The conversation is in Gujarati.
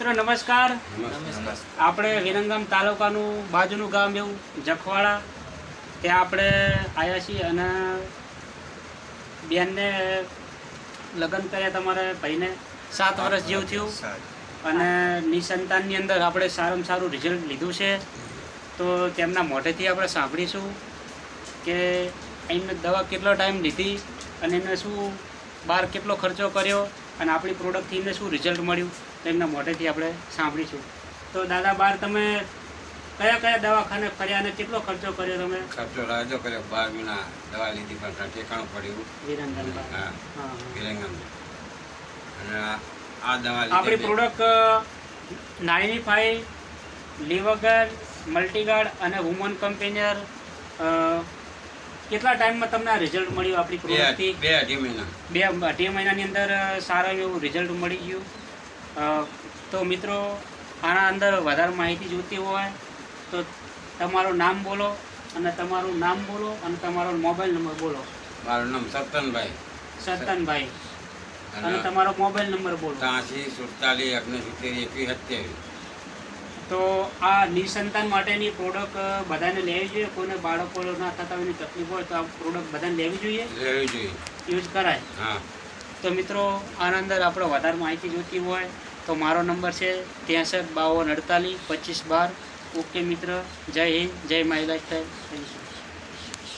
મિત્રો નમસ્કાર. આપણે વિરંગામ તાલુકાનું બાજુનું ગામ એવું જખવાડા. ત્યાં આપણે આવ્યા છીએ અને બેનને લગ્ન કર્યા તમારે ભાઈને. સાત વર્ષ જેવું થયું. અને નિસંતાનની અંદર આપણે સારામાં સારું રિઝલ્ટ લીધું છે. તો તેમના મોઢેથી આપણે સાંભળીશું કે એમને દવા કેટલો ટાઈમ લીધી અને એને શું બહાર કેટલો ખર્ચો કર્યો. અને આપણી પ્રોડક્ટથી એમને શું રિઝલ્ટ મળ્યું તો એમના મોઢેથી આપણે સાંભળીશું. તો દાદા બાર તમે કયા કયા દવાખાને ફર્યા અને કેટલો ખર્ચો કર્યો તમે? ખર્ચો રાજો કર્યો. બાર મહિના દવા લીધી પણ ઠેકાણું પડ્યું. વિરંગમ અને આ- દવા આપણી પ્રોડક્ટ નાઇની ફાઈવ લીવગર મલ્ટીગાર્ડ અને વુમન કંપેનિયર કેટલા ટાઈમમાં તમને આ રિઝલ્ટ મળ્યું આપણી પ્રોડક્ટથી બે અઢી મહિના. બે અઢી મહિનાની અંદર સારું એવું રિઝલ્ટ મળી ગયું. તો મિત્રો આના અંદર વધારે માહિતી જોઈતી હોય તો તમારું નામ બોલો અને તમારું નામ બોલો અને તમારો મોબાઈલ નંબર બોલો. મારું નામ સતનભાઈ સતનભાઈ અને અને તમારો મોબાઈલ નંબર બોલો. ત્યાંસી સુડતાલીસ ઓગણસિત્તેર એકવીસ સત્યાવીસ. તો આ નિસંતાન માટેની પ્રોડક્ટ બધાને લેવી જોઈએ? કોઈને બાળકો ના થતા એની તકલીફ હોય તો આ પ્રોડક્ટ બધાને લેવી જોઈએ? લેવી જોઈએ. યુઝ કરાય. હા. તો મિત્રો આના અંદર આપણે વધારે માહિતી જોઈતી હોય તો મારો નંબર છે ત્રેસઠ બાવન અડતાલીસ પચીસ બાર. ઓકે મિત્ર. જય હિન્દ. જય માય લાઈફ થેન્ક યુ.